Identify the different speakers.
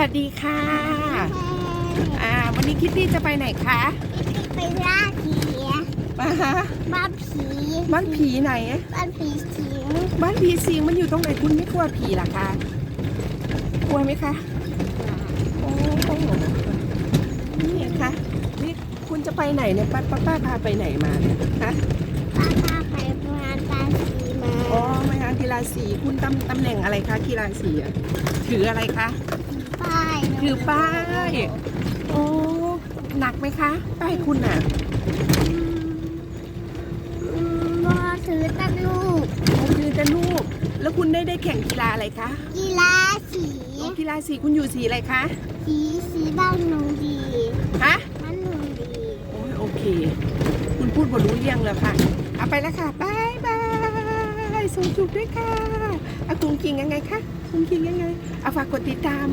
Speaker 1: วัสดีค่ะ อ่า วันนี้คิตตี้จะไปไหนคะ
Speaker 2: ไปล่าผี
Speaker 1: มาฮะ
Speaker 2: บ้านผี
Speaker 1: บ้านผีไหน
Speaker 2: บ้านผีสิง
Speaker 1: บ้านผีสิงมันอยู่ตรงไหนคุณไม่กลัวผีเหรอคะกลัวไหมคะโอ้โหนี่ค่ะนี่คุณจะไปไหนเนี่ยป้าป้าป้าพาไปไหนมาเนี่ยฮะ
Speaker 2: ป้าพาไปงานตาสีมา
Speaker 1: อ๋อมางานกีฬาสีคุณตำตำแหน่งอะไรคะกีฬาสีอะถืออะไรคะ
Speaker 2: ป้าย
Speaker 1: ถือป้าย โอ้หนักไหมคะป้ายคุณอะ
Speaker 2: อืมบอถือตะลูก
Speaker 1: โอ้คือจะลูกแล้วคุณได้ได้แข่งกีฬาอะไรคะ
Speaker 2: กีฬาสี
Speaker 1: อ๋อกีฬาสีคุณอยู่สีอะไรคะ
Speaker 2: สีสีบ้านหนูดี
Speaker 1: ฮะ
Speaker 2: บ้านหนูดี
Speaker 1: โอ้ยโอเค คุณพูดบทรู้เรื่องแล้วค่ะ เอาไปแล้วค่ะบายบาย ส่งจุกด้วยค่ะอากุ้งกิงยังไงคะกุ้งกิงยังไงเอาฝากกดติดตาม